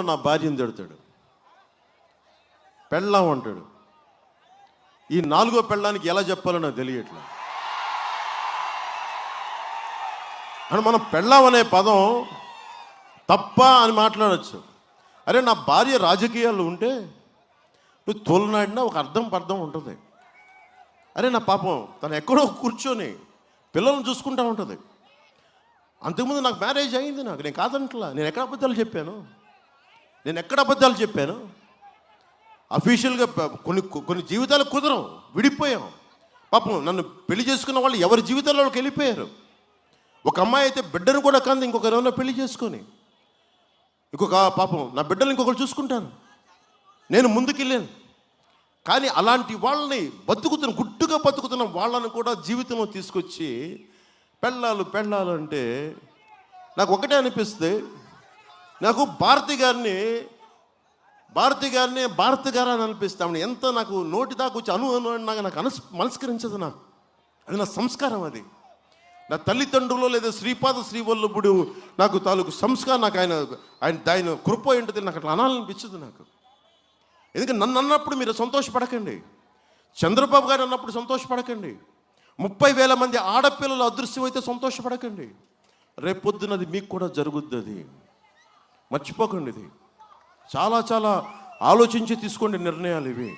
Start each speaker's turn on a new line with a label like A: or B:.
A: ఉన్న నా భార్యను తిడతాడు. పెళ్ళాం అంటాడు. ఈ నాలుగో పెళ్ళానికి ఎలా చెప్పాలో నాకు తెలియట్లేదు. అని మనం పెళ్ళాం అనే పదం తప్ప అని మాట్లాడచ్చు. అరే నా భార్య రాజకీయాలు ఉంటే నువ్వు తోలనాడినా ఒక అర్థం పర్థం ఉంటుంది. అరే నా పాపం తను ఎక్కడో కూర్చొని పిల్లల్ని చూసుకుంటా ఉంటుంది. అంతకుముందు నాకు మ్యారేజ్ అయింది నాకు. నేను కాదంటలా. నేను ఎక్కడ అబద్ధాలు చెప్పాను? నేను ఎక్కడ అబద్ధాలు చెప్పాను? అఫీషియల్గా కొన్ని కొన్ని జీవితాలు కుదరం విడిపోయాం. పాపం నన్ను పెళ్ళి చేసుకున్న వాళ్ళు ఎవరి జీవితాల్లో వెళ్ళిపోయారు? ఒక అమ్మాయి అయితే బిడ్డను కూడా కాదు ఇంకొక ఎవరైనా పెళ్ళి చేసుకొని. ఇంకొక పాపం నా బిడ్డలు ఇంకొకరు చూసుకుంటాను. నేను ముందుకెళ్ళాను. కానీ అలాంటి వాళ్ళని బతుకుతున్న గుట్టుగా బతుకుతున్న వాళ్ళని కూడా జీవితంలో తీసుకొచ్చి పెళ్ళాలు పెళ్ళాలు అంటే నాకు ఒకటే అనిపిస్తే నాకు భారతి గారిని భారతి గారిని భారతి గారు అని అనిపిస్తే ఎంత నాకు నోటి దాకా వచ్చి అను అను అని నాకు నాకు అనస్ మనస్కరించదు నాకు. అది నా సంస్కారం అది. నా తల్లిదండ్రులు లేదా శ్రీపాద శ్రీవల్లభుడు నాకు తాలూకు సంస్కారం నాకు ఆయన ఆయన ఆయన కృప ఏంటది నాకు అట్లా అనాలనిపించదు నాకు. ఎందుకంటే నన్ను అన్నప్పుడు మీరు సంతోషపడకండి. చంద్రబాబు గారు అన్నప్పుడు సంతోషపడకండి. ముప్పై వేల మంది ఆడపిల్లలు అదృశ్యం అయితే సంతోషపడకండి రేపొద్దునది మీకు కూడా జరుగుద్ది అది మర్చిపోకండి ఇది. చాలా చాలా ఆలోచించి తీసుకోండి నిర్ణయాలు ఇవి.